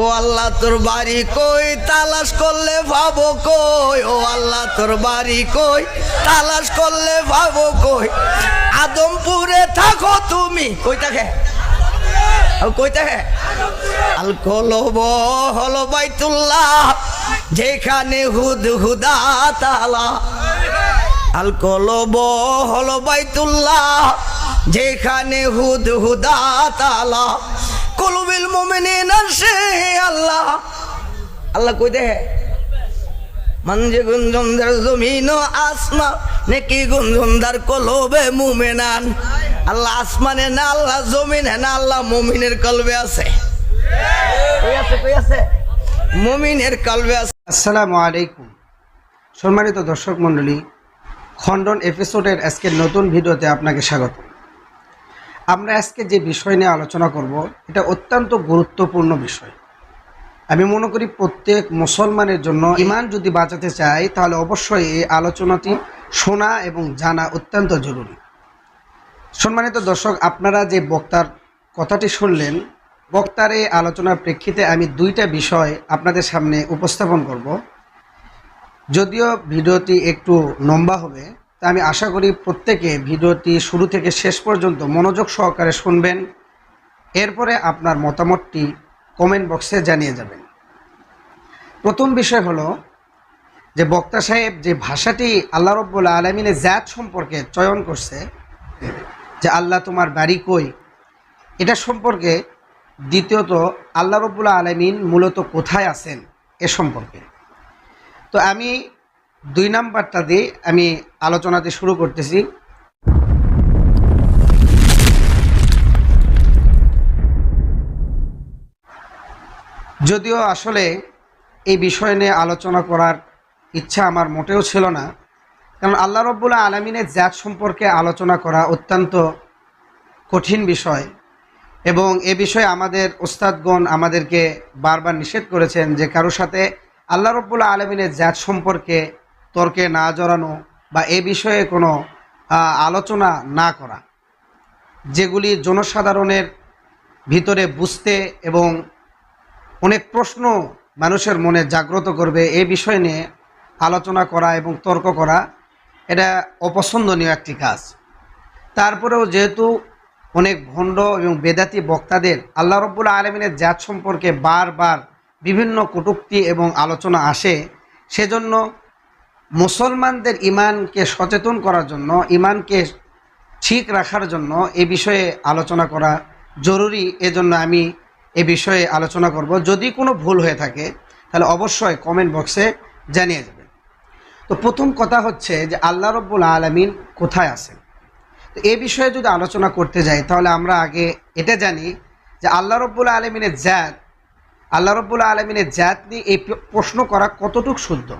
ও আল্লাহ, তোর বাড়ি কই? তালাশ করলে ভাবো কই? ও আল্লাহ, তোর বাড়ি কই? তালাশ করলে ভাবো কই? আদমপুরে থাকো তুমি। কই থাকে কই থাকে আল কলব হলো বাইতুল্লাহ, যেখানে হুদ হুদা তালা। আল কলব হলো বাইতুল্লাহ, যেখানে হুদ হুদা তালা। কলবিল মুমিনিন সে আল্লাহ। আল্লাহ কই দে মঞ্জে গুঞ্জনদার জমিন ও আসমা, নেকি গুঞ্জনদার কলবে মুমেনান। আল্লাহ আসমানে না, আল্লাহ জমিনে না, আল্লাহ মুমিনের কলবে আছে। কই আছে কই আছে? মুমিনের কলবে আছে। আসসালামু আলাইকুম। সম্মানিত দর্শক মণ্ডলী, খণ্ডন এপিসোডের আজকের নতুন ভিডিওতে আপনাকে স্বাগত। আমরা আজকে যে বিষয় নিয়ে আলোচনা করব, এটা অত্যন্ত গুরুত্বপূর্ণ বিষয়। আমি মনে করি প্রত্যেক মুসলমানের জন্য ইমান যদি বাঁচাতে চাই তাহলে অবশ্যই এই আলোচনাটি শোনা এবং জানা অত্যন্ত জরুরি। সম্মানিত দর্শক, আপনারা যে বক্তার কথাটি শুনলেন, বক্তার এই আলোচনার প্রেক্ষিতে আমি দুইটা বিষয় আপনাদের সামনে উপস্থাপন করব। যদিও ভিডিওটি একটু লম্বা হবে তা আমি আশা করি প্রত্যেকে ভিডিওটি শুরু থেকে শেষ পর্যন্ত মনোযোগ সহকারে শুনবেন। এরপরে আপনার মতামতটি কমেন্ট বক্সে জানিয়ে যাবেন। প্রথম বিষয় হলো যে বক্তা সাহেব যে ভাষাটি আল্লাহ রব্বুল আলমিনের জাত সম্পর্কে চয়ন করছে, যে আল্লাহ তোমার বাড়ি কই, এটা সম্পর্কে দ্বিতীয়ত আল্লাহ রব্বুল আলমিন মূলত কোথায় আছেন এ সম্পর্কে। তো আমি দুই নাম্বারটা দিয়ে আমি আলোচনাতে শুরু করতেছি। যদিও আসলে এই বিষয় নিয়ে আলোচনা করার ইচ্ছা আমার মোটেও ছিল না, কারণ আল্লাহ রব্বুল্লাহ আলমিনের জাত সম্পর্কে আলোচনা করা অত্যন্ত কঠিন বিষয় এবং এ বিষয়ে আমাদের ওস্তাদগণ আমাদেরকে বারবার নিষেধ করেছেন যে কারোর সাথে আল্লাহ রব্বুল্লাহ আলমিনের জাত সম্পর্কে তর্কে না জড়ানো বা এ বিষয়ে কোনো আলোচনা না করা। যেগুলি জনসাধারণের ভিতরে বুঝতে এবং অনেক প্রশ্ন মানুষের মনে জাগ্রত করবে এ বিষয় নিয়ে আলোচনা করা এবং তর্ক করা, এটা অপছন্দনীয় একটি কাজ। তারপরেও যেহেতু অনেক ভণ্ড এবং বেদাতি বক্তাদের আল্লাহ রব্বুল আলমিনের জাত সম্পর্কে বারবার বিভিন্ন কটূক্তি এবং আলোচনা আসে, সেজন্য মুসলমানদের ইমানকে সচেতন করার জন্য ইমানকে ঠিক রাখার জন্য এ বিষয়ে আলোচনা করা জরুরি। এজন্য আমি এ বিষয়ে আলোচনা করব। যদি কোনো ভুল হয়ে থাকে, তাহলে অবশ্যই কমেন্ট বক্সে জানিয়ে যাবে তো প্রথম কথা হচ্ছে যে, আল্লাহ রব্বুল আলমিন কোথায় আছেন? তো এ বিষয়ে যদি আলোচনা করতে যাই, তাহলে আমরা আগে এটা জানি যে, আল্লাহ রব্বুল আলমিনের জাত, আল্লাহ রব্বুল আলমিনের জাত নিয়ে এই প্রশ্ন করা কতটুক শুদ্ধ?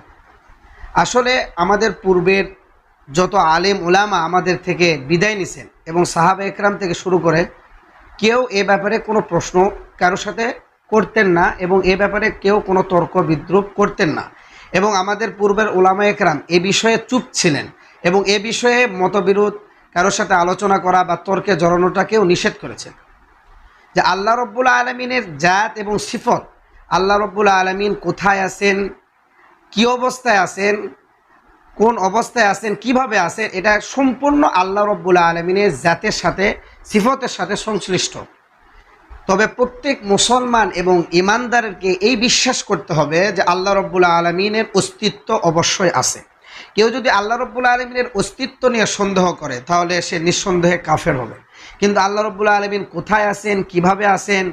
আসলে আমাদের পূর্বের যত আলেম ওলামা আমাদের থেকে বিদায় নিছেন এবং সাহাবা একরাম থেকে শুরু করে কেউ এ ব্যাপারে কোনো প্রশ্ন কারোর সাথে করতেন না এবং এ ব্যাপারে কেউ কোনো তর্ক বিদ্রুপ করতেন না। এবং আমাদের পূর্বের ওলামা একরাম এ বিষয়ে চুপ ছিলেন এবং এ বিষয়ে মতবিরোধ, কারোর সাথে আলোচনা করা বা তর্কে জড়ানোটাকেও নিষেধ করেছেন। যে আল্লাহ রব্বুল আলমিনের জাত এবং সিফত, আল্লাহ রব্বুল আলমিন কোথায় আছেন কি অবস্থায় আছেন, কোন অবস্থায় আছেন, কীভাবে আছেন, এটা সম্পূর্ণ আল্লাহ রব্বুল আলমিনের জাতের সাথে, সিফতের সাথে সংশ্লিষ্ট। তবে প্রত্যেক মুসলমান এবং ইমানদারকে এই বিশ্বাস করতে হবে যে আল্লাহ রব্বুল আলমিনের অস্তিত্ব অবশ্যই আছে। কেউ যদি আল্লাহ রব্বুল আলমিনের অস্তিত্ব নিয়ে সন্দেহ করে, তাহলে সে নিঃসন্দেহে কাফের হবে। কিন্তু আল্লাহ রব্বুল আলমিন কোথায় আছেন, কীভাবে আছেন,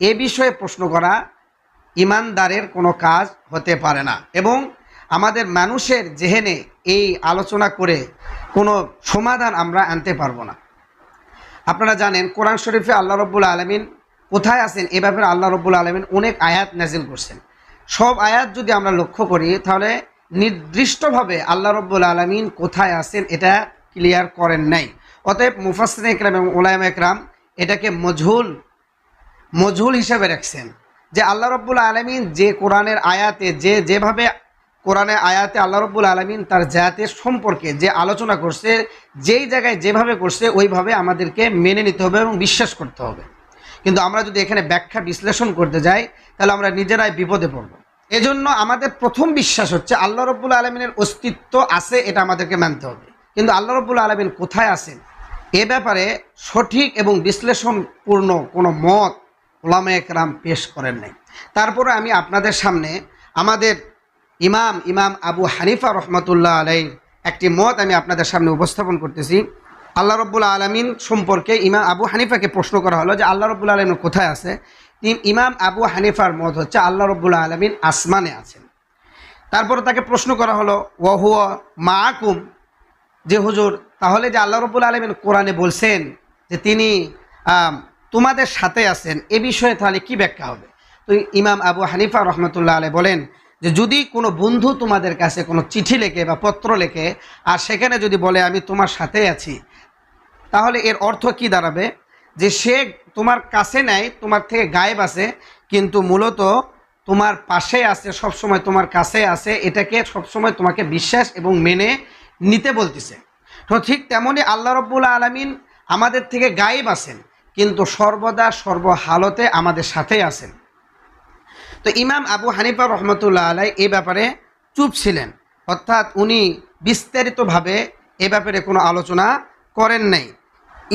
এ বিষয়ে প্রশ্ন করা ইমানদারের কোনো কাজ হতে পারে না। এবং আমাদের মানুষের জেহেনে এই আলোচনা করে কোনো সমাধান আমরা আনতে পারব না। আপনারা জানেন, কোরআন শরীফে আল্লাহ রব্বুল আলমিন কোথায় আছেন? এ ব্যাপারে আল্লাহ রব্বুল আলমিন অনেক আয়াত নাজিল করছেন। সব আয়াত যদি আমরা লক্ষ্য করি, তাহলে নির্দিষ্টভাবে আল্লাহ রব্বুল আলমিন কোথায় আছেন এটা ক্লিয়ার করেন নাই। অতএব মুফাসিন একরাম এবং ওলায়ম একরাম এটাকে মজহুল মজহুল হিসাবে রাখছেন। যে আল্লাহ রব্বুল আলমিন যে কোরআনের আয়াতে, যে যেভাবে কোরআনের আয়াতে আল্লাহ রব্বুল আলমিন তার জাতের সম্পর্কে যে আলোচনা করছে, যেই জায়গায় যেভাবে করছে, ওইভাবে আমাদেরকে মেনে নিতে হবে এবং বিশ্বাস করতে হবে। কিন্তু আমরা যদি এখানে ব্যাখ্যা বিশ্লেষণ করতে যাই, তাহলে আমরা নিজেরাই বিপদে পড়ব। এজন্য আমাদের প্রথম বিশ্বাস হচ্ছে আল্লাহ রব্বুল আলমিনের অস্তিত্ব আছে, এটা আমাদেরকে মানতে হবে। কিন্তু আল্লাহ রব্বুল আলমিন কোথায় আছেন? এ ব্যাপারে সঠিক এবং বিশ্লেষণপূর্ণ কোনো মত ওলামা একরাম পেশ করেন নাই। তারপরে আমি আপনাদের সামনে আমাদের ইমাম ইমাম আবু হানিফা রহমতুল্লাহ আলাই একটি মত আমি আপনাদের সামনে উপস্থাপন করতেছি। আল্লাহ রব্বুল আলমিন সম্পর্কে ইমাম আবু হানিফাকে প্রশ্ন করা হলো যে আল্লাহ রব্বুল আলমিন কোথায় আছে? ইমাম আবু হানিফার মত হচ্ছে আল্লাহ রব্বুল আলমিন আসমানে আছেন। তারপরে তাকে প্রশ্ন করা হলো ওয়াহুয়া মাকুম যে হুজুর, তাহলে যে আল্লাহ রব্বুল আলমিন কোরআনে বলছেন যে তিনি তোমাদের সাথে আছেন, এ বিষয়ে তাহলে কি ব্যাখ্যা হবে? তো ইমাম আবু হানিফা রহমতুল্লাহ আলে বলেন যে, যদি কোনো বন্ধু তোমাদের কাছে কোনো চিঠি লেখে বা পত্র লেখে, আর সেখানে যদি বলে, আমি তোমার সাথে আছি, তাহলে এর অর্থ কি দাঁড়াবে? যে সে তোমার কাছে নেয়, তোমার থেকে গায়েব আছে, কিন্তু মূলত তোমার পাশে আছে, সবসময় তোমার কাছে আছে, এটাকে সবসময় তোমাকে বিশ্বাস এবং মেনে নিতে বলতেছে। তো ঠিক তেমনই আল্লাহ রব্বুল আলমিন আমাদের থেকে গায়েব আছেন। কিন্তু সর্বদা সর্বহালতে আমাদের সাথেই আছেন। তো ইমাম আবু হানিফা রহমতুল্লাহ আলাই এই ব্যাপারে চুপ ছিলেন। অর্থাৎ উনি বিস্তারিতভাবে এ ব্যাপারে কোনো আলোচনা করেন নাই।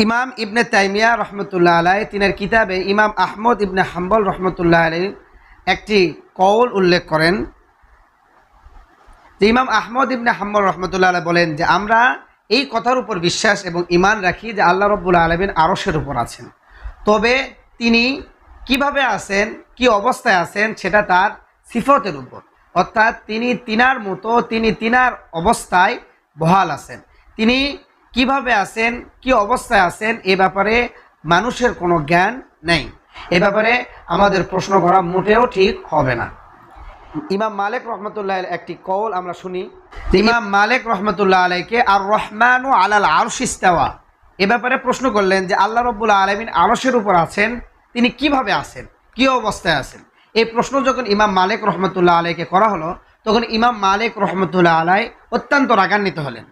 ইমাম ইবনে তাইমিয়া রহমতুল্লাহ আলাই তিনার কিতাবে ইমাম আহমদ ইবনে হাম্বল রহমতুল্লাহ আলাই একটি কৌল উল্লেখ করেন। যে ইমাম আহমদ ইবনে হাম্বল রহমতুল্লাহ আলাই বলেন যে আমরা এই কথার উপর বিশ্বাস এবং ইমান রাখি যে আল্লাহ রব্বুল আলমিন আরশের উপর আছেন। তবে তিনি কীভাবে আছেন, কি অবস্থায় আছেন, সেটা তার সিফতের উপর। অর্থাৎ তিনি তিনার মতো, তিনি তিনার অবস্থায় বহাল আছেন। তিনি কীভাবে আছেন, কি অবস্থায় আছেন, এ ব্যাপারে মানুষের কোনো জ্ঞান নেই। এ ব্যাপারে আমাদের প্রশ্ন করা মোটেও ঠিক হবে না। ইমাম মালিক রহমতুল্লাহ একটি কৌল আমরা শুনি। ইমাম মালিক রহমতুল্লাহ আলাইকে আর রহমানু আলাল আরশিস্তাওয়া এ ব্যাপারে প্রশ্ন করলেন যে আল্লাহ রব্বুল্লাহ আলমিন আরশের উপর আছেন তিনি কীভাবে আছেন? কি অবস্থায় আছেন? এই প্রশ্ন যখন ইমাম মালিক রহমতুল্লাহ আলাইকে করা হলো তখন ইমাম মালিক রহমতুল্লাহ আলাই অত্যন্ত রাগান্বিত হলেন।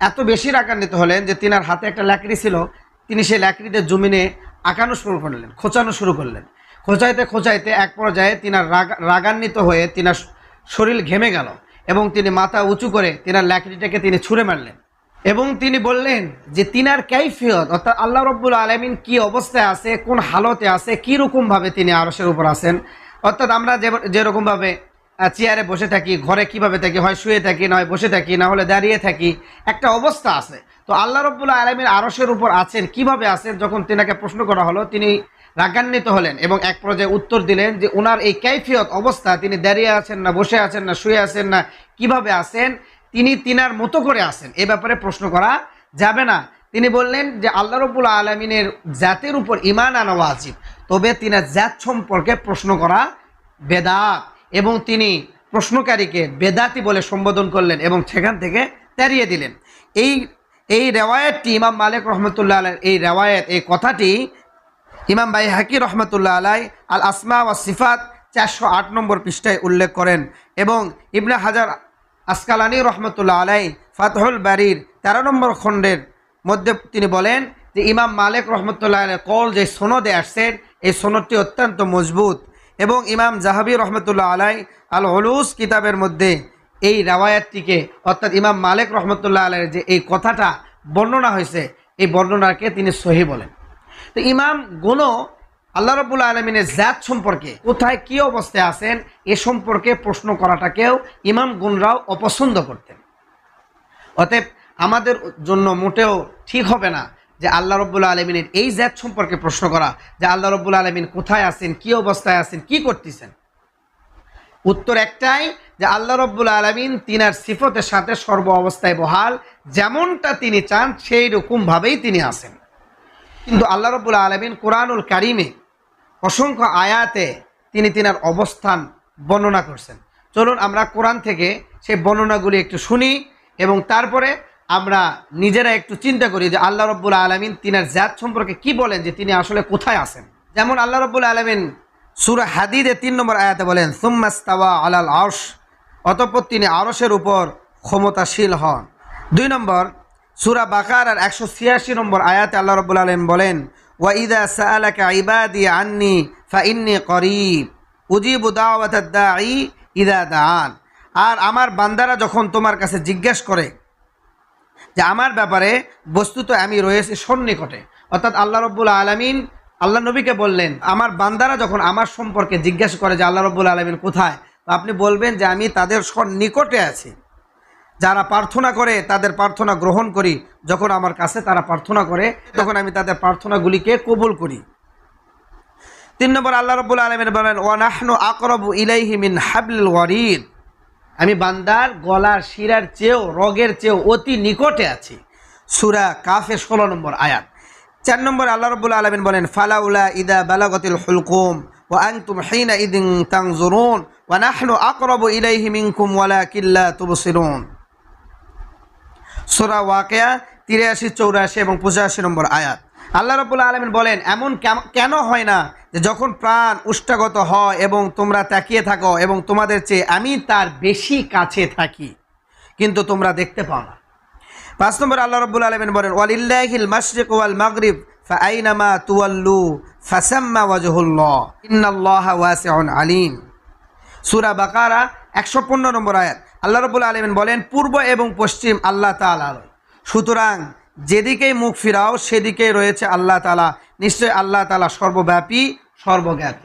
এত বেশি রাগান্বিত হলেন যে তিনার হাতে একটা লাকড়ি ছিল। তিনি সেই লাকড়িতে জমিনে আঁকানো শুরু করলেন খোঁচানো শুরু করলেন। খোঁচাইতে খোঁচাইতে এক পর্যায়ে তিনার রাগ রাগান্বিত হয়ে তিনার শরীর ঘেমে গেল এবং তিনি মাথা উঁচু করে তিনার লাকড়িটাকে তিনি ছুঁড়ে মারলেন। এবং তিনি বললেন যে তিনার ক্যাইফিয়ত অর্থাৎ আল্লাহ রব্বুল আলমিন কি অবস্থায় আছে, কোন হালতে আছে কী রকমভাবে তিনি আরসের উপর আছেন? অর্থাৎ আমরা যে যেরকমভাবে চেয়ারে বসে থাকি, ঘরে কীভাবে থাকি, হয় শুয়ে থাকি, নয় বসে থাকি, না হলে দাঁড়িয়ে থাকি, একটা অবস্থা আছে। তো আল্লাহ রব্বুল আলমীর আরসের উপর আছেন, কীভাবে আছেন? যখন তিনাকে প্রশ্ন করা হলো, তিনি রাগান্বিত হলেন এবং এক পর্যায়ে উত্তর দিলেন যে ওনার এই ক্যাইফিয়ত অবস্থা, তিনি দাঁড়িয়ে আছেন না, বসে আছেন না, শুয়ে আছেন না, কীভাবে আছেন? তিনি তিনার মতো করে আছেন। এ ব্যাপারে প্রশ্ন করা যাবে না। তিনি বললেন যে আল্লাহ রব্বুল আলমিনের জাতের উপর ইমান আনা ওয়াজিব। তবে তিনার জাত সম্পর্কে প্রশ্ন করা বেদাত এবং তিনি প্রশ্নকারীকে বেদাতি বলে সম্বোধন করলেন এবং সেখান থেকে তাড়িয়ে দিলেন। এই এই রেওয়ায়তটি ইমাম মালিক রহমতুল্লাহ এই রেওয়ায়ত, এই কথাটি ইমাম বাই হাকি রহমতুল্লাহ আলাই আল আসমা ওয়া সিফাত চারশো আট নম্বর পৃষ্ঠায় উল্লেখ করেন এবং ইবনে হাজার আসকালানি রহমতুল্লাহ আলাই ফাতহুল বাড়ির তেরো নম্বর খণ্ডের মধ্যে তিনি বলেন যে ইমাম মালিক রহমতুল্লাহ আলাই কল যে সনদে আসছেন এই সনদটি অত্যন্ত মজবুত এবং ইমাম জাহাবি রহমতুল্লাহ আলাই আল হলুস কিতাবের মধ্যে এই রাওয়ায়াতটিকে অর্থাৎ ইমাম মালিক রহমতুল্লাহ আলাইয়ের যে এই কথাটা বর্ণনা হয়েছে, এই বর্ণনাকে তিনি সহি বলেন। তো ইমাম গুণ আল্লাহ রবুল্লা আলমিনের জাত সম্পর্কে কোথায় কি অবস্থায় আছেন, এ সম্পর্কে প্রশ্ন করাটাকেও ইমাম গুণরাও অপছন্দ করতেন। অতএব আমাদের জন্য মোটেও ঠিক হবে না যে আল্লাহ রব্বুল্লা আলমিনের এই জাত সম্পর্কে প্রশ্ন করা, যে আল্লাহ রব্বুল্লা আলমিন কোথায় আছেন, কি অবস্থায় আছেন, কি করতেছেন। উত্তর একটাই যে আল্লাহ রব্বুল আলমিন তিনার সিফতের সাথে সর্ব অবস্থায় বহাল, যেমনটা তিনি চান সেই রকমভাবেই তিনি আছেন। কিন্তু আল্লাহ রব্বুল আলমিন কোরআনুল কারিমে অসংখ্য আয়াতে তিনি তিনার অবস্থান বর্ণনা করছেন। চলুন আমরা কোরআন থেকে সেই বর্ণনাগুলি একটু শুনি এবং তারপরে আমরা নিজেরা একটু চিন্তা করি যে আল্লাহ রব্বুল আলমিন তিনার জাত সম্পর্কে কি বলেন যে তিনি আসলে কোথায় আছেন। যেমন আল্লাহ রব্বুল আলমিন সুরা হাদিদে তিন নম্বর আয়াতে বলেন, সুম্মাস্তাওয়া আলাল আরশ অতঃপর তিনি আরশের উপর ক্ষমতাশীল হন। দুই নম্বর সুরা বাকার আর একশো ছিয়াশি নম্বর আয়াতে আল্লাহ রব্বুল আলম বলেন আন্নি উজিব আর আমার বান্দারা যখন তোমার কাছে জিজ্ঞেস করে যে আমার ব্যাপারে বস্তুত আমি রয়েছি সন্নিকটে, অর্থাৎ আল্লাহ রব্বুল আলমিন আল্লাহ নবীকে বললেন, আমার বান্দারা যখন আমার সম্পর্কে জিজ্ঞেস করে যে আল্লাহ রব্বুল আলমিন কোথায় আপনি বলবেন যে আমি তাদের সন্নিকটে আছি। যারা প্রার্থনা করে, তাদের প্রার্থনা গ্রহণ করি। যখন আমার কাছে তারা প্রার্থনা করে, তখন আমি তাদের প্রার্থনাগুলিকে কবুল করি। তিন নম্বর আল্লাহ রব্বুল আলমিন বলেন ওয়ানাহনু আকরবু ইলাইহি মিন হাবলিল ওয়ারিদ। আমি বান্দার গলার শিরার চেয়েও, রগের চেয়েও অতি নিকটে আছি। সুরা কাফে ষোলো নম্বর আয়াত। চার নম্বর আল্লাহ রব্বুল আলমিন বলেন, ফালাউলা ইদা বালাগতিল হুলকুম ও আংতুম হিনা ইদিন তাংজুরুন ওয়া নাহনু আকরবু ইলাইহি মিনকুম ওয়ালা কিল্লা তুবসিরুন। সোরা ওয়াকেয়া তিরাশি, চৌরাশি এবং পঁচাশি নম্বর আয়াত। আল্লাহ রবুল্লা আলমিন বলেন, এমন কেন হয় না যে যখন প্রাণ উষ্টাগত হয় এবং তোমরা তাকিয়ে থাকো এবং তোমাদের চেয়ে আমি তার বেশি কাছে থাকি, কিন্তু তোমরা দেখতে পাও না? পাঁচ নম্বর আল্লাহ রব্বুল আলমিন বলেন, ওয়ালিল্লাহিল মাশরিক ওয়াল মাগরিব ফাআইনামা তুয়াল্লু ফাসাম্মা ওয়াজহুল্লাহ, ইন্নাল্লাহা ওয়াসিউন আলিম। সুরা বাকারা একশো পনেরো নম্বর আয়াত। আল্লাহ রবুল আলমিন বলেন, পূর্ব এবং পশ্চিম আল্লাহ তালার সুতরাং যেদিকেই মুখ ফিরাও, সেদিকেই রয়েছে আল্লাহ তালা নিশ্চয় আল্লাহ তালা সর্বব্যাপী, সর্বজ্ঞাত।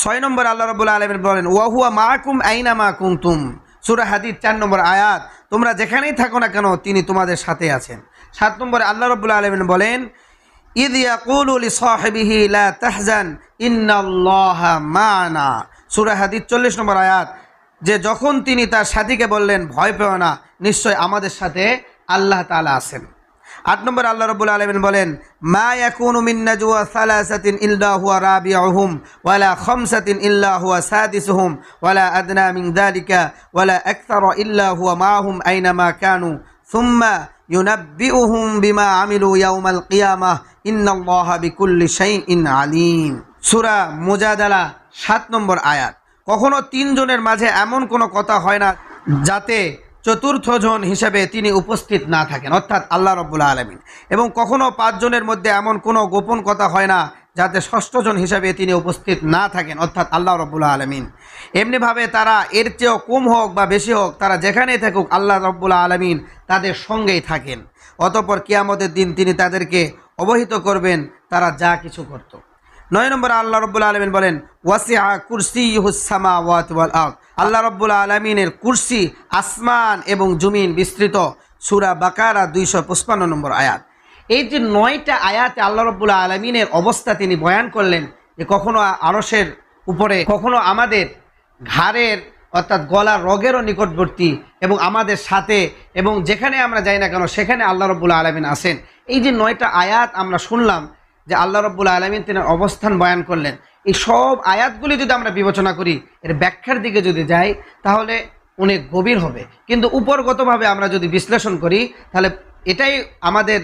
ছয় নম্বর আল্লাহ রবুল্লা আলমিন বলেন ওয়াহুয়া মাকুম আইনা মা কুমতুম সুরা হাদিদ চার নম্বর আয়াত, তোমরা যেখানেই থাকো না কেন, তিনি তোমাদের সাথে আছেন। সাত নম্বরে আল্লাহ রবুল্লা আলমিন বলেন, ইদ ইয়াকুলু তাহজান ইন্নাল্লাহা মা'না। সূরা হাদিস 40 নম্বর আয়াত যে যখন তিনি তার সাথীকে বললেন, ভয় পেও না, নিশ্চয় আমাদের সাথে আল্লাহ তাআলা আছেন। আট নম্বর আল্লাহ রব্বুল আলমিন বলেন, মা ইয়াকুনু মিন নাজওয়া সালাসাতিন ইল্লা হুয়া রাবিউহুম, ওয়ালা খামসাতিন ইল্লা হুয়া সাদিসুহুম, ওয়ালা আদনা মিন যালিকা, ওয়ালা আকতারা ইল্লা হুয়া মাহুম আইনামা কানু। সুম্মা ইউনাব্বিউহুম বিমা আমিলু ইয়াউমাল কিয়ামাহ, ইন্নাল্লাহা বিকুল্লি শাইইন আলিম। সূরা মুজাদালা সাত নম্বর আয়াত। কখনো তিনজনের মাঝে এমন কোনো কথা হয় না যাতে চতুর্থ জন হিসেবে তিনি উপস্থিত না থাকেন। অর্থাৎ আল্লাহ রব্বুল আলমিন। এবং কখনো পাঁচজনের মধ্যে এমন কোনো গোপন কথা হয় না যাতে ষষ্ঠজন হিসেবে তিনি উপস্থিত না থাকেন। অর্থাৎ আল্লাহ রব্বুল আলমিন। এমনিভাবে তারা এর চেয়েও কম হোক বা বেশি হোক, তারা যেখানেই থাকুক আল্লাহ রব্বুল আলমিন তাদের সঙ্গেই থাকেন। অতপর কিয়ামতের দিন তিনি তাদেরকে অবহিত করবেন, তারা যা কিছু করত। নয় নম্বর আল্লাহ রব্বুল আলমিন বলেন, ওয়াসিআ কুরসি হুসামা ওয়াত আরদ। আল্লাহ রব্বুল আলমিনের কুরসি আসমান এবং জমিন বিস্তৃত। সুরা বাকারা দুইশো পঁচপান্ন নম্বর আয়াত। এই যে নয়টা আয়াতে আল্লাহ রব্বুল আলমিনের অবস্থা তিনি বয়ান করলেন যে, কখনো আরসের উপরে, কখনো আমাদের ঘাড়ের, অর্থাৎ গলার রগেরও নিকটবর্তী এবং আমাদের সাথে এবং যেখানে আমরা যাই না কেন, সেখানে আল্লাহ রব্বুল আলমিন আসেন এই যে নয়টা আয়াত আমরা শুনলাম যে আল্লাহ রব্বুল আলমিন তিনি অবস্থান বয়ান করলেন। এই সব আয়াতগুলি যদি আমরা বিবেচনা করি, এর ব্যাখ্যার দিকে যদি যাই, তাহলে অনেক গভীর হবে। কিন্তু উপরগতভাবে আমরা যদি বিশ্লেষণ করি, তাহলে এটাই আমাদের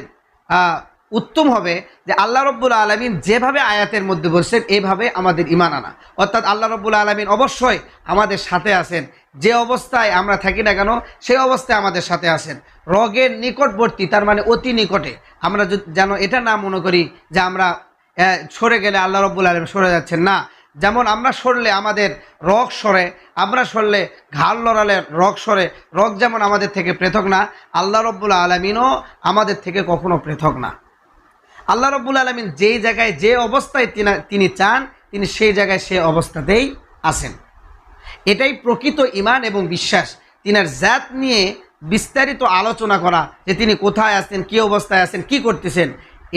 উত্তম হবে যে আল্লাহ রব্বুল আলমিন যেভাবে আয়াতের মধ্যে বলছেন এইভাবে আমাদের ইমান আনা। অর্থাৎ আল্লাহ রব্বুল আলমিন অবশ্যই আমাদের সাথে আছেন। যে অবস্থায় আমরা থাকি না কেন, সেই অবস্থায় আমাদের সাথে আছেন। রগের নিকটবর্তী, তার মানে অতি নিকটে। আমরা যেন এটা না মনে করি যে আমরা সরে গেলে আল্লাহ রব্বুল আলম সরে যাচ্ছেন। না, যেমন আমরা সরলে আমাদের রগ সরে, আমরা সরলে ঘাল লড়ালে রগ সরে, রগ যেমন আমাদের থেকে পৃথক না, আল্লাহ রব্বুল আলমিনও আমাদের থেকে কখনো পৃথক না। আল্লাহ রব্বুল আলমিন যেই জায়গায় যে অবস্থায় তিনি চান, তিনি সেই জায়গায় সে অবস্থাতেই আসেন এটাই প্রকৃত ইমান এবং বিশ্বাস। তিনার জাত নিয়ে বিস্তারিত আলোচনা করা যে তিনি কোথায় আছেন, কী অবস্থায় আছেন, কি করতেছেন,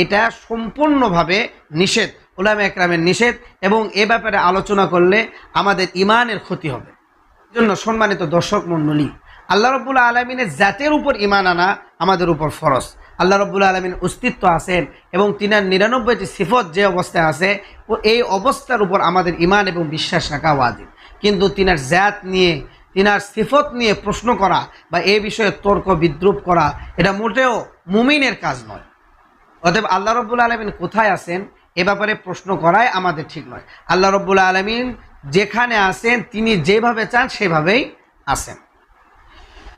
এটা সম্পূর্ণভাবে নিষেধ ওলামা একরামের নিষেধ এবং এ ব্যাপারে আলোচনা করলে আমাদের ইমানের ক্ষতি হবে। জন্য সম্মানিত দর্শক মণ্ডলী, আল্লাহ রব্বুল আলমিনের জাতের উপর ইমান আনা আমাদের উপর ফরজ। আল্লাহ রব্বুল আলমিন অস্তিত্ব আছেন এবং তিনার নিরানব্বইটি সিফত যে অবস্থায় আছে, ও এই অবস্থার উপর আমাদের ইমান এবং বিশ্বাস রাখা ওয়াজিব। কিন্তু তিনার জাত নিয়ে, তিনার সিফত নিয়ে প্রশ্ন করা বা এ বিষয়ে তর্ক বিদ্রুপ করা, এটা মোটেও মুমিনের কাজ নয়। অতএব আল্লাহ রব্বুল আলমিন কোথায় আছেন এ ব্যাপারে প্রশ্ন করাই আমাদের ঠিক নয়। আল্লাহ রব্বুল আলমিন যেখানে আছেন, তিনি যেভাবে চান সেভাবেই আছেন।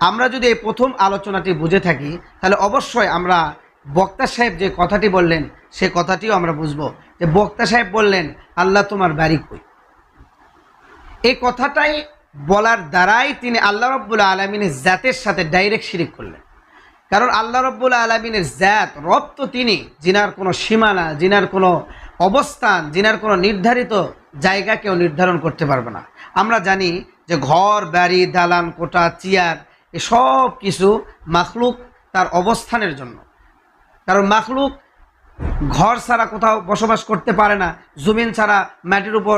আমরা যদি এই প্রথম আলোচনাটি বুঝে থাকি, তাহলে অবশ্যই আমরা বক্তা সাহেব যে কথাটি বললেন, সে কথাটিও আমরা বুঝব। যে বক্তা সাহেব বললেন, আল্লাহ তোমার বাড়ি কই? এই কথাটাই বলার দ্বারাই তিনি আল্লাহ রব্বুল আলমিনের জাতের সাথে ডাইরেক্ট শিরিক করলেন। কারণ আল্লাহ রব্বুল আলমিনের জাত, রব তো তিনি। জিনার কোনো সীমানা জিনার কোনো অবস্থান জিনার কোনো নির্ধারিত জায়গা কেউ নির্ধারণ করতে পারবে না। আমরা জানি যে ঘর, বাড়ি, দালান কোটা চেয়ার এসব কিছু মাখলুক তার অবস্থানের জন্য। কারণ মাখলুক ঘর ছাড়া কোথাও বসবাস করতে পারে না, জমিন ছাড়া, মাটির উপর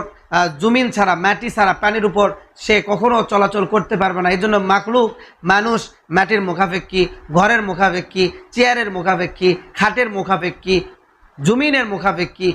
জমিন ছাড়া, মাটি ছাড়া, পানির উপর সে কখনো চলাচল করতে পারবে না। এই জন্য মাখলুক মানুষ মাটির মুখাপেক্ষি, ঘরের মুখাপেক্ষি, চেয়ারের মুখাপেক্ষি, খাটের মুখাপেক্ষি, জমিনের মুখাপেক্ষি,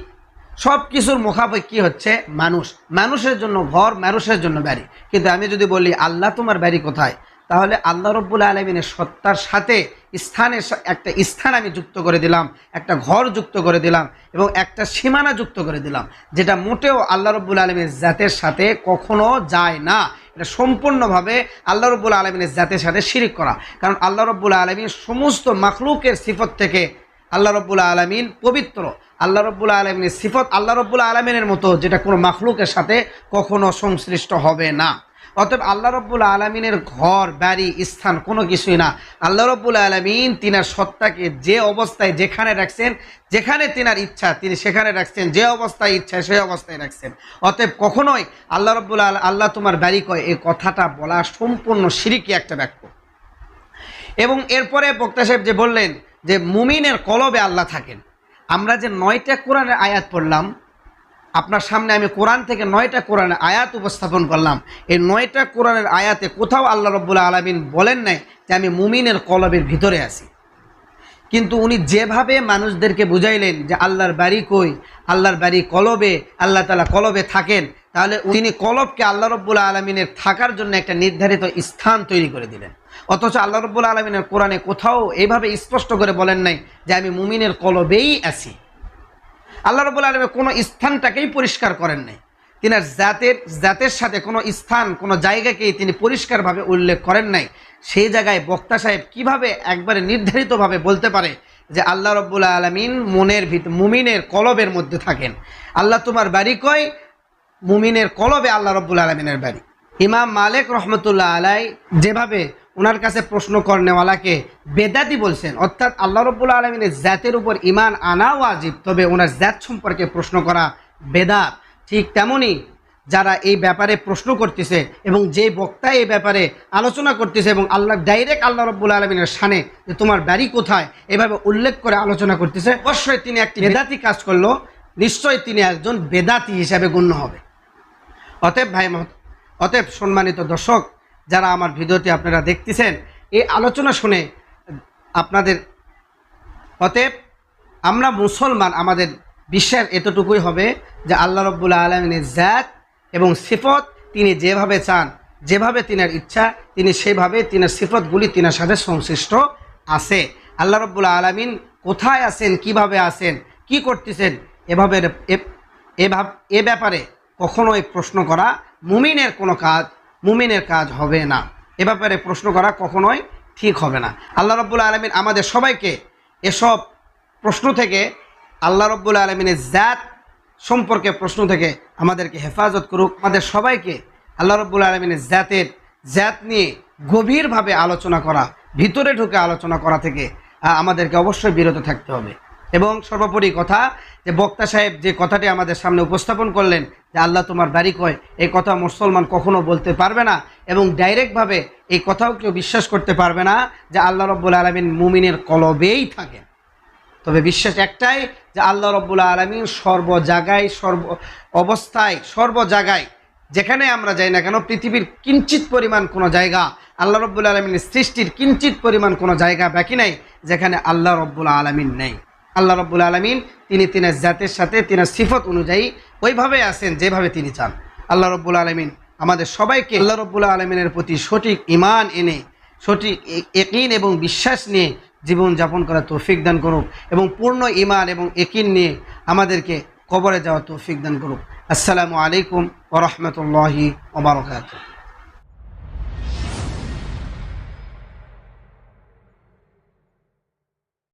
সব কিছুর মুখাপেক্ষি হচ্ছে মানুষ। মানুষের জন্য ঘর, মানুষের জন্য বাড়ি। কিন্তু আমি যদি বলি, আল্লাহ তোমার বাড়ি কোথায়? তাহলে আল্লাহ রব্বুল আলমিনের সত্তার সাথে স্থানের একটা স্থান আমি যুক্ত করে দিলাম, একটা ঘর যুক্ত করে দিলাম এবং একটা সীমানা যুক্ত করে দিলাম, যেটা মোটেও আল্লাহ রব্বুল আলমীর জাতের সাথে কখনো যায় না। এটা সম্পূর্ণভাবে আল্লাহ রব্বুল আলমিনের জাতের সাথে শিরিক করা। কারণ আল্লাহ রব্বুল আলমীর সমস্ত মাখলুকের সিফত থেকে আল্লাহ রব্বুল আলমিন পবিত্র। আল্লাহ রব্বুল আলমিনের সিফত আল্লাহ রব্বুল আলমিনের মতো, যেটা কোনো মাখলুকের সাথে কখনো সংশ্লিষ্ট হবে না। অতএব আল্লাহ রব্বুল আলমিনের ঘর, বাড়ি, স্থান কোনো কিছুই না। আল্লাহ রব্বুল আলমিন তিনার সত্তাকে যে অবস্থায় যেখানে রাখছেন, যেখানে তিনার ইচ্ছা, তিনি সেখানে রাখছেন। যে অবস্থায় ইচ্ছা, সেই অবস্থায় রাখছেন। অতএব কখনোই আল্লাহ রব্বুল আল আল্লাহ তোমার বাড়ি কয়, এই কথাটা বলা সম্পূর্ণ সিরিকি একটা বাক্য। এবং এরপরে বক্তা সাহেব যে বললেন যে মুমিনের কলবে আল্লাহ থাকেন। আমরা যে নয়টা কোরআনের আয়াত পড়লাম আপনার সামনে আমি কোরআন থেকে নয়টা কোরআনের আয়াত উপস্থাপন করলাম। এই নয়টা কোরআনের আয়াতে কোথাও আল্লাহ রব্বুল আলমিন বলেন নাই যে আমি মুমিনের কলবের ভিতরে আছি। কিন্তু উনি যেভাবে মানুষদেরকে বুঝাইলেন যে আল্লাহর বাড়ি কই, আল্লাহর বাড়ি কলবে, আল্লাহ তালা কলবে থাকেন, তাহলে তিনি কলবকে আল্লাহ রব্বুল আলমিনের থাকার জন্য একটা নির্ধারিত স্থান তৈরি করে দিলেন। অথচ আল্লাহ রব্বুল আলমিনের কোরআনে কোথাও এইভাবে স্পষ্ট করে বলেন নাই যে আমি মুমিনের কলবেই আছি। আল্লাহ রবুল আলমী কোনো স্থানটাকেই পরিষ্কার করেন নাই। তিনার জাতের জাতের সাথে কোনো স্থান, কোনো জায়গাকেই তিনি পরিষ্কারভাবে উল্লেখ করেন নাই। সেই জায়গায় বক্তা সাহেব কীভাবে একবারে নির্ধারিতভাবে বলতে পারে যে আল্লাহ রব্বুল আলমিন মনের ভিত, মুমিনের কলবের মধ্যে থাকেন? আল্লাহ তোমার বাড়ি কয়? মুমিনের কলবে আল্লাহ রব্বুল আলমিনের বাড়ি। ইমাম মালিক রহমতুল্লাহ আলাই যেভাবে ওনার কাছে প্রশ্ন করনেওয়ালাকে বেদাতি বলছেন, অর্থাৎ আল্লাহ রব্বুল আলমিনের জাতের উপর ইমান আনা ওয়াজিব, তবে ওনার জাত সম্পর্কে প্রশ্ন করা বেদাত। ঠিক তেমনই যারা এই ব্যাপারে প্রশ্ন করতেছে এবং যে বক্তা এই ব্যাপারে আলোচনা করতেছে এবং আল্লাহ ডাইরেক্ট আল্লাহ রব্বুল আলমিনের সানে যে তোমার বাড়ি কোথায়, এভাবে উল্লেখ করে আলোচনা করতেছে, অবশ্যই তিনি একটি বেদাতি কাজ করল, নিশ্চয়ই তিনি একজন বেদাতি হিসাবে গণ্য হবে। অতএব ভাই অতএব সম্মানিত দর্শক, যারা আমার ভিডিওটি আপনারা দেখতেছেন, এই আলোচনা শুনে আপনাদের, অতএব আমরা মুসলমান, আমাদের বিশ্বাস এতটুকুই হবে যে আল্লাহ রব্বুল্লা আলমিনের জাত এবং সিফত তিনি যেভাবে চান, যেভাবে তিনার ইচ্ছা, তিনি সেভাবে তিনার সিফতগুলি তিনার সাথে সংশ্লিষ্ট আছে। আল্লাহ রব্বুল্লা আলমিন কোথায় আছেন, কীভাবে আছেন, কি করতেছেন, এভাবে এ- এভাব, এ ব্যাপারে কখনোই প্রশ্ন করা মুমিনের কোনো কাজ, মুমিনের কাজ হবে না। এ ব্যাপারে প্রশ্ন করা কখনোই ঠিক হবে না। আল্লাহ রব্বুল আলমিন আমাদের সবাইকে এসব প্রশ্ন থেকে, আল্লাহ রব্বুল আলমিনের জাত সম্পর্কে প্রশ্ন থেকে আমাদেরকে হেফাজত করুক। আমাদের সবাইকে আল্লাহ রব্বুল আলমিনের জাতের জাত নিয়ে গভীরভাবে আলোচনা করা, ভিতরে ঢুকে আলোচনা করা থেকে আমাদেরকে অবশ্যই বিরত থাকতে হবে। এবং সর্বোপরি কথা যে বক্তা সাহেব যে কথাটি আমাদের সামনে উপস্থাপন করলেন যে আল্লাহ তোমার বাড়ি কয়, এই কথা মুসলমান কখনো বলতে পারবে না এবং ডাইরেক্টভাবে এই কথাও কেউ বিশ্বাস করতে পারবে না যে আল্লাহ রব্বুল আলমিন মুমিনের কলবেই থাকেন। তবে বিশ্বাস একটাই যে আল্লাহ রব্বুল আলমিন সর্ব জায়গায়, সর্ব অবস্থায়, সর্ব জায়গায় যেখানে আমরা যাই না কেন পৃথিবীর কিঞ্চিত পরিমাণ কোনো জায়গা, আল্লাহ রব্বুল আলমিনের সৃষ্টির কিঞ্চিত পরিমাণ কোনো জায়গা বাকি নাই যেখানে আল্লাহ রব্বুল আলমিন নেই। আল্লাহ রব্বুল আলমিন তিনি তিনার জাতের সাথে, তিনার সিফত অনুযায়ী ওইভাবে আছেন যেভাবে তিনি চান। আল্লাহ রব্বুল আলমিন আমাদের সবাইকে আল্লাহ রব্বুল আলমিনের প্রতি সঠিক ইমান এনে, সঠিক একিন এবং বিশ্বাস নিয়ে জীবন যাপন করার তৌফিক দান করুক এবং পূর্ণ ইমান এবং একিন নিয়ে আমাদেরকে কবরে যাওয়ার তৌফিক দান করুক। আসসালামু আলাইকুম ওরহমতুল্লাহি ওবরকাত